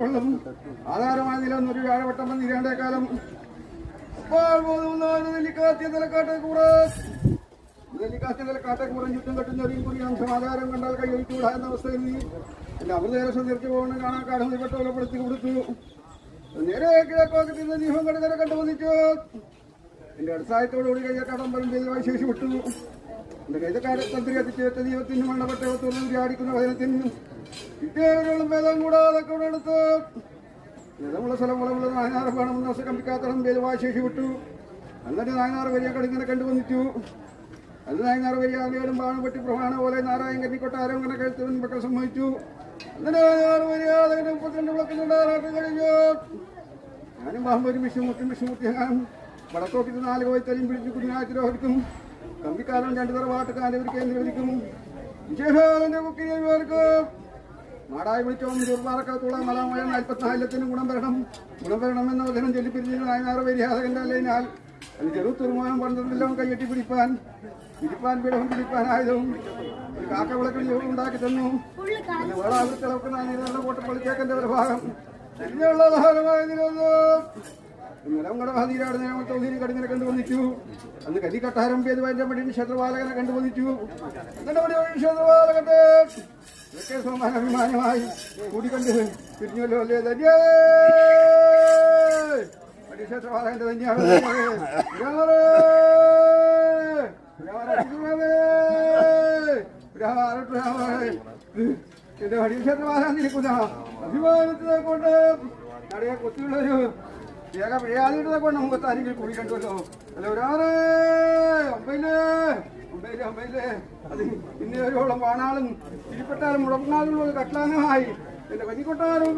കൊള്ളും. ആധാരമായ നില ഒരു വ്യാഴവട്ടം വന്നിരേണ്ട കാലം പോകുന്ന കൂറം ചുറ്റും കെട്ടുന്ന ഒരു കുറി അംശം ആധാരം കണ്ടാൽ കൈയൊഴിച്ചുകൂടാ എന്ന അവസ്ഥയിൽ എന്റെ അമൃതേരസം തിരിച്ചു പോകണം കാണാൻ കാടുന്ന പെട്ടോലപ്പെടുത്തി കൊടുത്തു. നേരെ കിഴക്കോക്ക് തിന്ന ദീപം കണ്ടു വന്നിച്ചു എന്റെ അടുത്തായത്തോടുകൂടി കയ്യ കടം പരമ്പരമായി ശേഷി വിട്ടു. ദൈവത്തിന് മണ്ണപ്പെട്ട വ്യാടിക്കുന്ന വചനത്തിനും ഇട്ടേവരോളം വേദം കൂടാതെ കൊണ്ടെടുത്ത് വേദമുള്ള സ്ഥലം വളമുള്ള നായനാറ് വേണമെന്ന് ദിവസം വേദവാശേഷി വിട്ടു. എന്നിട്ട് നായനാറ് വലിയ കടിങ്ങനെ കണ്ടുവന്നിച്ചു അത് നായനാറ് വലിയ ആളുകളും ബാണം വെട്ടി പ്രമാണ പോലെ നാരായण കന്നിക്കൊട്ടാരം അങ്ങനെ കഴുത്തവൻ മക്കൾ വിളക്കുന്നുണ്ടാകാനായിട്ട് കഴിഞ്ഞു. ഞാനും ബാഹുബലി വിഷ്ണുമൂർത്തി വിഷ്ണുമൂർത്തി വടക്കോക്കിട്ട് നാല് കോയത്തലിയും പിടിച്ച് കുഞ്ഞാറ്റിരോഹിക്കും കമ്പിക്കാരൻ രണ്ടു തറവാട്ട് ഒരു കേന്ദ്രീകരിക്കും വിശേഷാലന്റെ കുക്കിയവർക്ക് നാടായി വിളിച്ചോം. ചെറുപാറക്കത്തുള്ള മലമഴ നാൽപ്പത്തിനാലത്തിന് ഗുണം വരണം ഗുണം വരണമെന്ന വചനം ചൊല്ലിപ്പിരിഞ്ഞ് നായനാറ് പരിഹാസകന്റെ അല്ലതിനാൽ അത് ചെറു തുറമുഖം പറഞ്ഞതെല്ലാം കൈയെട്ടി പിടിപ്പാൻ പിടിപ്പാൻ പിടവും പിടിപ്പാനായതും. ഒരു കാക്ക വിളക്കിൽ ഉണ്ടാക്കി തന്നു. പിന്നെ വേളാവൃത്തിളക്കുന്ന നീരുടെ കോട്ടപ്പള്ളിക്കേക്കന്റെ ഒരു ഭാഗം. തിരിഞ്ഞുള്ള ധാരമായ നിലങ്ങളുടെ ഭാതിയിലാണ് ഞാൻ ചൗധരി കടുങ്ങനെ കണ്ടുവന്നിച്ചു അന്ന് കലി കട്ടാരം പേതുവാന്റെ മടിയിൽ ക്ഷേത്രപാലകനെ കണ്ടുവന്നിച്ചു ക്ഷേത്രപാലകന്റെ ഇതൊക്കെ കൂടിക്കണ്ട് തിരിഞ്ഞല്ലോ അല്ലേ? ക്ഷേത്രപാലകന്റെ തന്നെയാണ്. എന്റെ അഭിമാനത്തിനെ കൊണ്ട് നടയെ കൊത്തിയുള്ളൊരു കൊണ്ട് നമുക്ക് താരികൾ കൂടി കണ്ടുവല്ലോ അല്ല ഒരാറ് അമ്പയിൽ. അമ്പയിൽ അമ്പയിൽ. അത് ഇരിപ്പെട്ടാലും മുടങ്ങാതുള്ള കట్లాനമായി എന്റെ കഞ്ഞിക്കൊട്ടാരം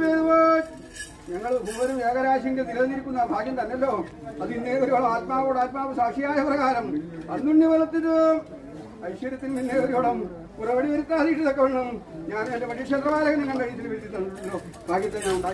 ഞങ്ങൾ ഭൂമരും ഏകരാശിന്റെ നിലനിൽക്കുന്ന ഭാഗ്യം തന്നല്ലോ. അത് ഇന്നേ ഒരുവോളം ആത്മാവോട് ആത്മാവ് സാക്ഷിയായ പ്രകാരം. അന്നുണ്ണി വലത്തിന് ഐശ്വര്യത്തിന് ഇന്നേ ഒരുവോളം ഉറവടി വരുത്താതിട്ടതൊക്കെ വേണം. ഞാൻ എന്റെ പരീക്ഷത്രപാലകനെ കണ്ട ഇതിൽ വരുത്തി ഉണ്ടാക്കി